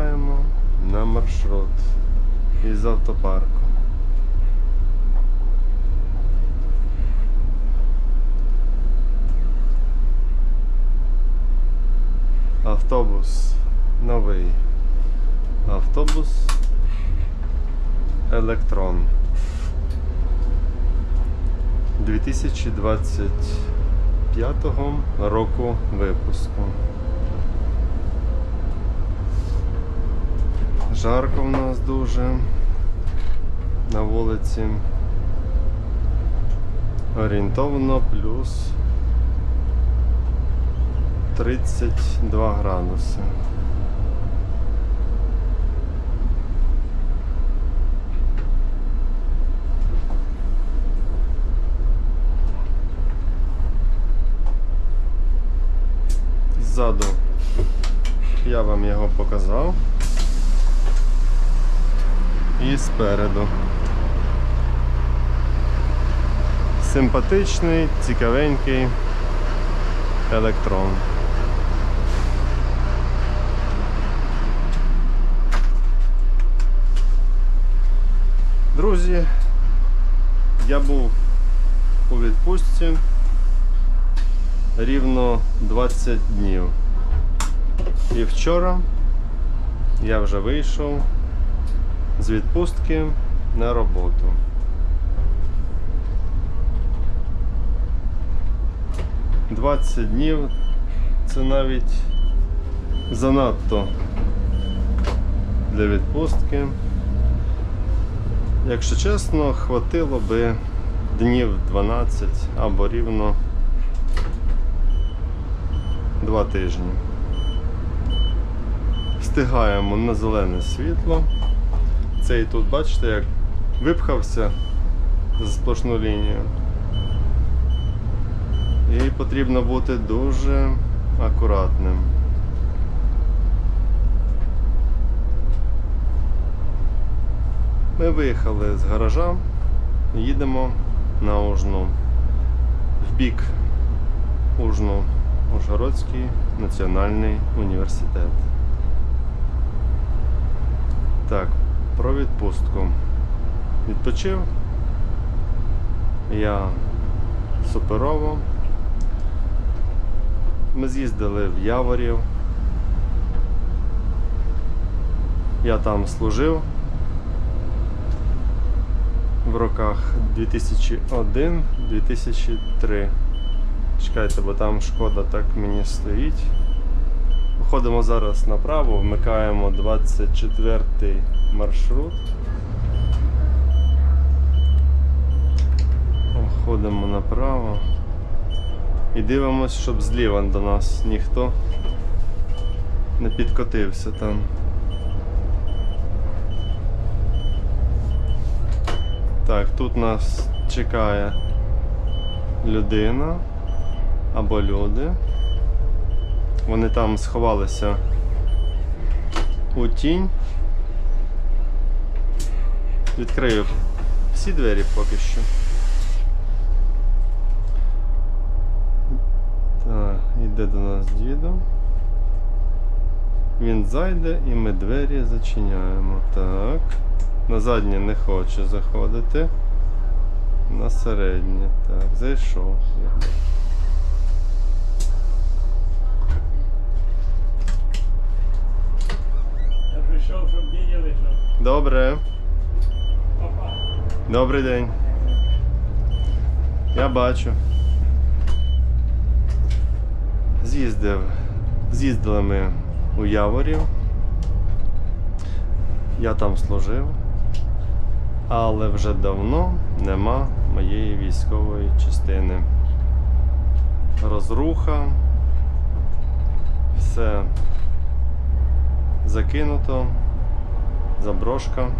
Виїжджаємо на маршрут із автопарку. Автобус новий. Автобус Електрон 2025 року випуску. Жарко в нас дуже на вулиці. Орієнтовно плюс 32 градуси. Ззаду я вам його показав. І спереду. Симпатичний, цікавенький електрон. Друзі, я був у відпустці рівно 20 днів. І вчора я вже вийшов з відпустки на роботу. Двадцять днів це навіть занадто для відпустки. Якщо чесно, хватило би днів 12 або рівно 2 тижні. Встигаємо на зелене світло. Цей тут, бачите, як випхався за сплошну лінію. І потрібно бути дуже акуратним. Ми виїхали з гаража, їдемо на Ужну, в бік Ужну, Ужгородський національний університет. Так, про відпустку. Відпочив. Я суперово. Ми з'їздили в Яворів. Я там служив в роках 2001-2003. Чекайте, бо там шкода так мені стоїть. Виходимо зараз направо, вмикаємо 24 маршрут. Ходимо направо і дивимось, щоб зліва до нас ніхто не підкотився там. Так, тут нас чекає людина або люди. Вони там сховалися у тінь. Відкрию всі двері поки що. Так, іде до нас дідо. Він зайде і ми двері зачиняємо. Так. На заднє не хоче заходити. На середнє. Так, зайшов. Прийшов, щоб бачили, що Добре. папа. Добрий день. Я бачу. З'їздив. З'їздили ми у Яворів. Я там служив. Але вже давно нема моєї військової частини. Розруха. Все закинуто. Заброшка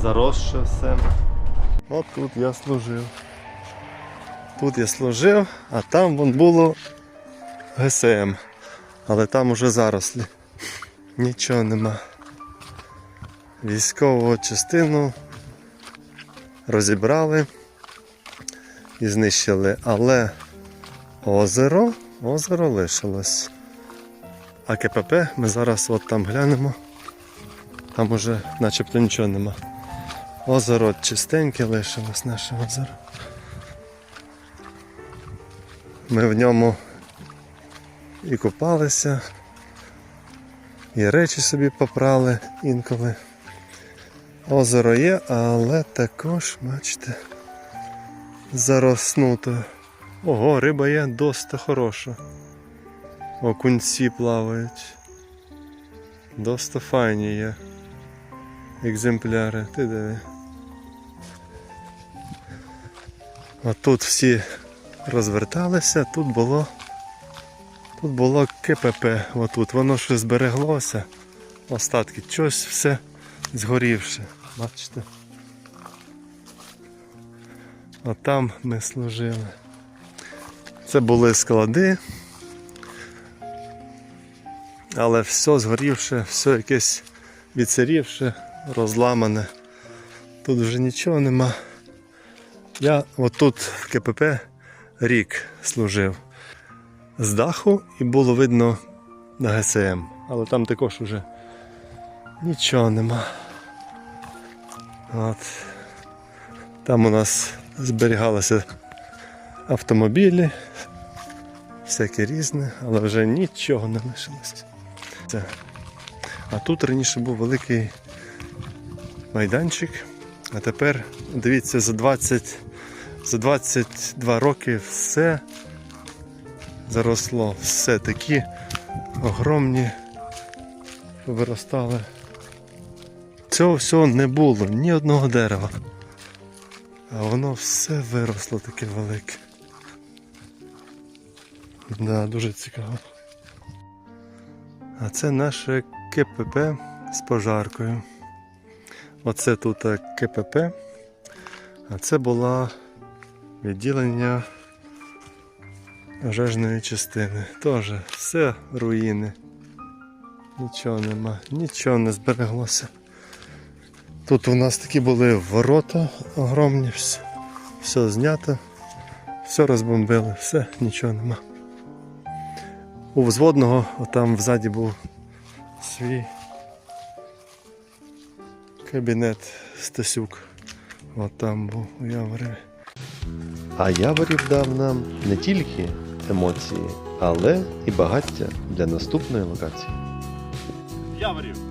заросше все. От тут я служив. Тут я служив, а там вон було ГСМ. Але там уже зарослі. Нічого нема. Військову частину розібрали і знищили. Але озеро, озеро лишилось. А КПП ми зараз от там глянемо. Там уже начебто нічого нема. Озеро чистеньке лишилось наше озеро. Ми в ньому і купалися, і речі собі попрали інколи. Озеро є, але також, бачите, зароснуто. Ого, риба є досить хороша. Окунці плавають. Досить файні є. Екземпляри, ти диви. Отут всі розверталися, тут було. Тут було КПП, отут. Воно ще збереглося. Остатки. Щось все згорівше. Бачите? Отам ми служили. Це були склади. Але все згорівше, все якесь відсирівше, розламане. Тут вже нічого нема. Я отут в КПП рік служив з даху і було видно на ГСМ. Але там також уже нічого нема. От. Там у нас зберігалися автомобілі, всяке різне, але вже нічого не лишилося. Це. А тут раніше був великий майданчик, а тепер, дивіться, за 20, за 22 роки все заросло, все такі огромні виростали. Цього всього не було, ні одного дерева. А воно все виросло таке велике. Да, дуже цікаво. А це наше КПП з пожаркою. Оце тут е, КПП, а це була відділення пожежної частини. Теж все руїни. Нічого нема, нічого не збереглося. Тут у нас такі були ворота огромні, все знято, все розбомбили, все, нічого нема. У взводного там взаді був свій кабінет Стасюк. От там був у Явореві. А Яворів дав нам не тільки емоції, але і багаття для наступної локації. Яворів!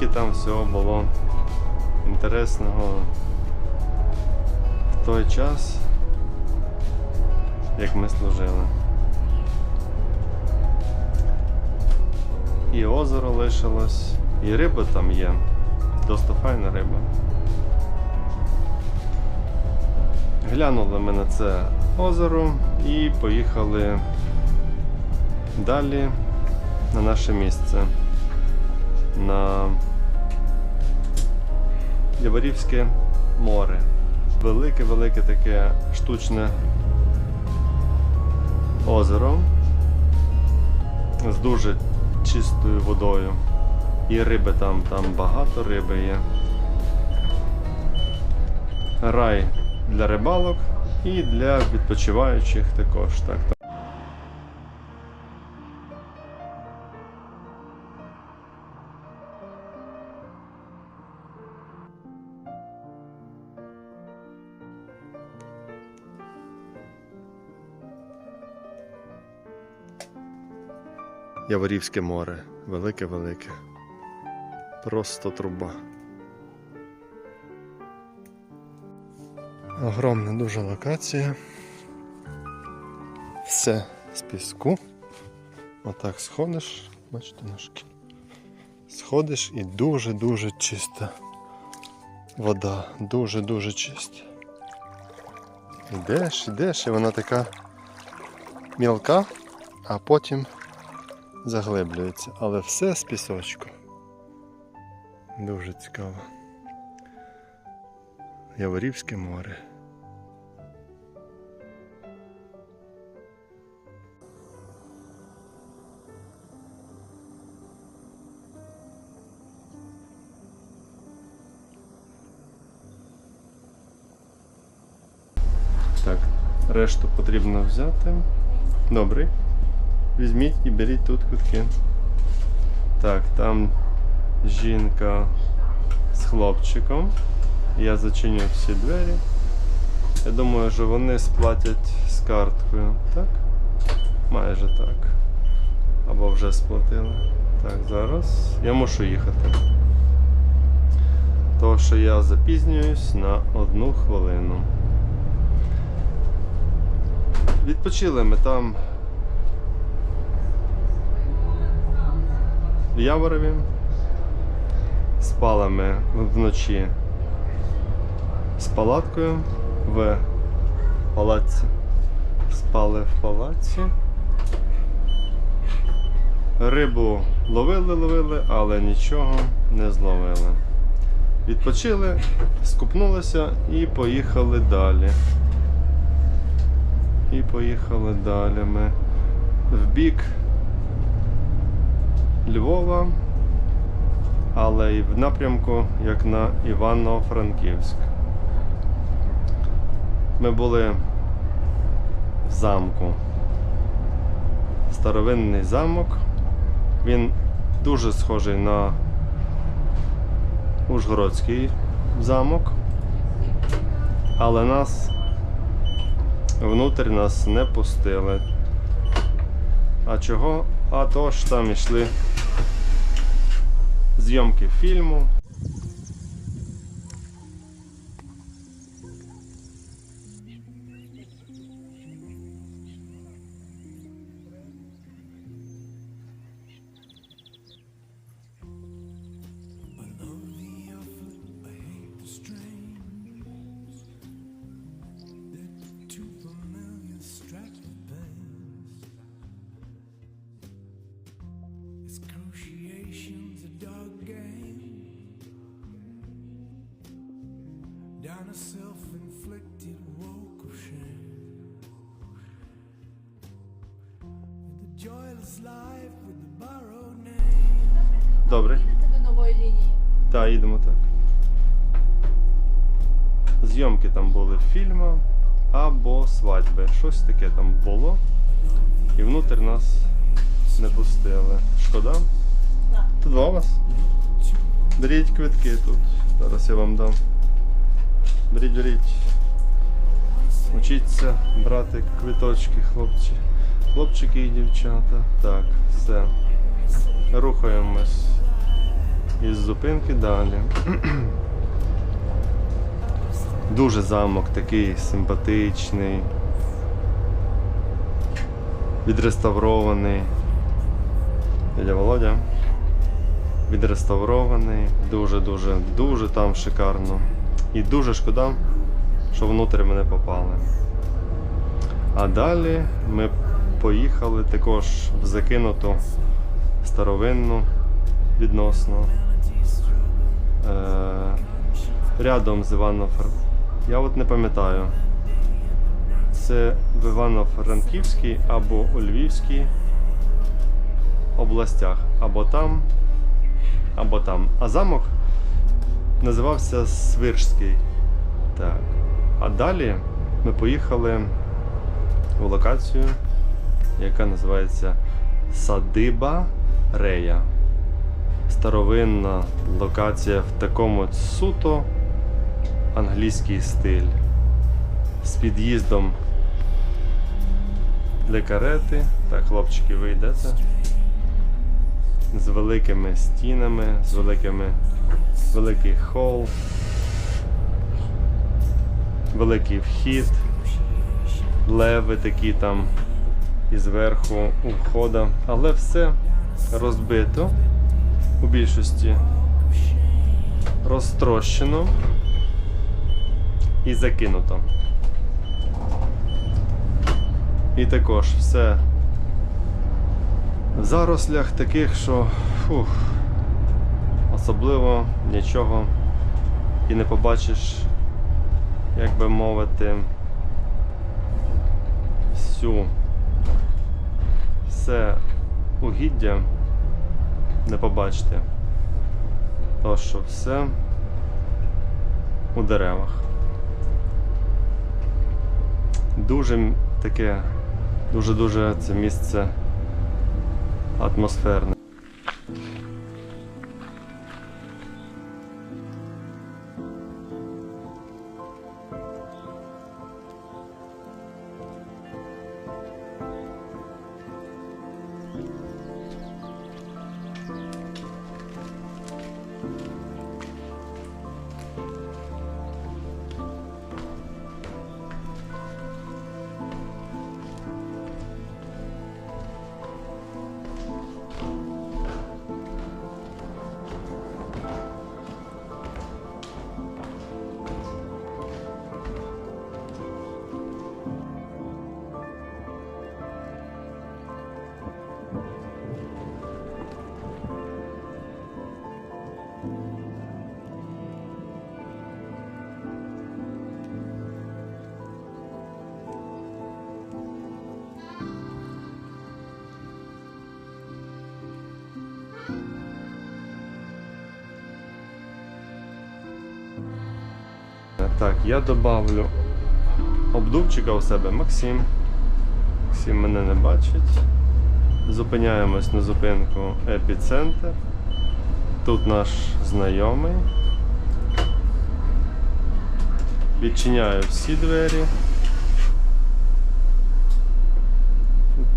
А стільки там всього було інтересного в той час, як ми служили. І озеро лишилось, і риба там є. Досить файна риба. Глянули ми на це озеро і поїхали далі на наше місце. На Яворівське море. Велике-велике таке штучне озеро з дуже чистою водою. І риби там, там багато риби є. Рай для рибалок і для відпочиваючих також. Так, Яворівське море. Велике-велике. Просто труба. Огромна дуже локація. Все з піску. Отак сходиш, бачите ножки. Сходиш і дуже-дуже чиста вода. Дуже-дуже чиста. Йдеш, йдеш, і вона така мілка, а потім заглиблюється. Але все з пісочку. Дуже цікаво. Яворівське море. Так, решту потрібно взяти. Добрий. Візьміть і беріть тут кутки. Так, там жінка з хлопчиком. Я зачиню всі двері. Я думаю, що вони сплатять з карткою. Так? Майже так. Або вже сплатили. Так, зараз я мушу їхати. Тому що я запізнююсь на одну хвилину. Відпочили ми там в Яворові. Спали ми вночі з палаткою в палаці. Спали в палаці. Рибу ловили, ловили, але нічого не зловили. Відпочили, скупнулися і поїхали далі. І поїхали далі ми в бік Львова, але і в напрямку, як на Івано-Франківськ. Ми були в замку. Старовинний замок. Він дуже схожий на Ужгородський замок, але нас внутрі нас не пустили. А чого? А то ж там йшли зйомки фільму. Добре. Їдете до нової лінії. Так, їдемо так. Зйомки там були фільму або свадьби. Щось таке там було. І внутрі нас не пустили. Шкода? Так. Тут два у вас? Беріть квитки тут. Зараз я вам дам. Беріть, беріть. Учіться брати квиточки, хлопці. Хлопчики і дівчата. Так, все. Рухаємось із зупинки далі. Дуже замок такий симпатичний. Відреставрований. Дядя Володя. Відреставрований. Дуже-дуже, дуже там шикарно. І дуже шкода, що внутрі ми не попали. А далі ми поїхали також в закинуту старовинну відносно. Е, рядом з івано Я от не пам'ятаю. Це в Івано-Франківській або у Львівській областях. Або там, або там. А замок називався Свирський. Так. А далі ми поїхали в локацію, яка називається Садиба Рея. Старовинна локація в такому суто англійський стиль. З під'їздом для карети. Так, хлопчики, ви йдете. З великими стінами, з великими великий хол, великий вхід, леви такі там і зверху у входа, але все розбито у більшості розтрощено і закинуто. І також все в зарослях таких, що фух, особливо нічого і не побачиш, як би мовити, всю все угіддя не побачите. То, що все у деревах. Дуже таке, дуже-дуже це місце атмосферне. Так, я добавлю обдувчика у себе Максим. Максим мене не бачить. Зупиняємось на зупинку епіцентр. Тут наш знайомий. Відчиняю всі двері.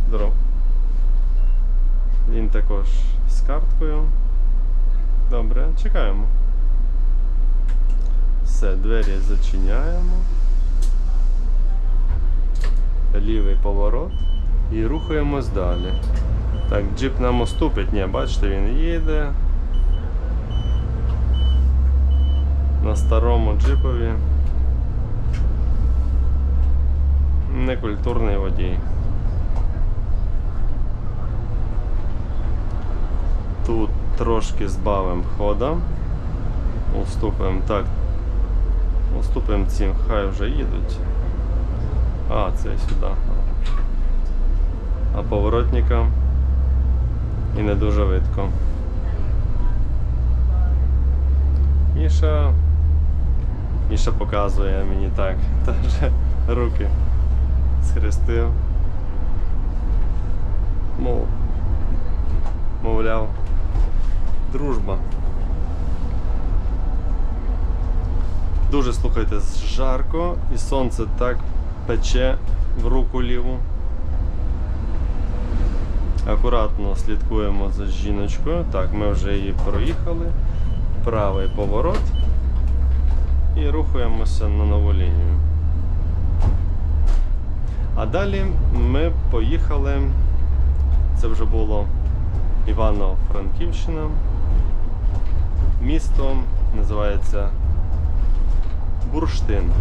Здоров. Він також з карткою. Добре, чекаємо. Все, двері зачиняємо. Лівий поворот і рухаємось далі. Так, джип нам уступить, ні, бачите, він їде. На старому джипові. Некультурний водій. Тут трошки збавимо хода. Уступимо так. Уступимо цим, хай вже їдуть. А, це сюди. А поворотника і не дуже видко. Міша. Міша показує мені так. Теж руки схрестив. Мов. Мовляв. Дружба. Дуже слухайте, жарко і сонце так пече в руку ліву. Акуратно слідкуємо за жіночкою. Так, ми вже її проїхали. Правий поворот. І рухаємося на нову лінію. А далі ми поїхали. Це вже було Івано-Франківщина. Місто називається Бурштин.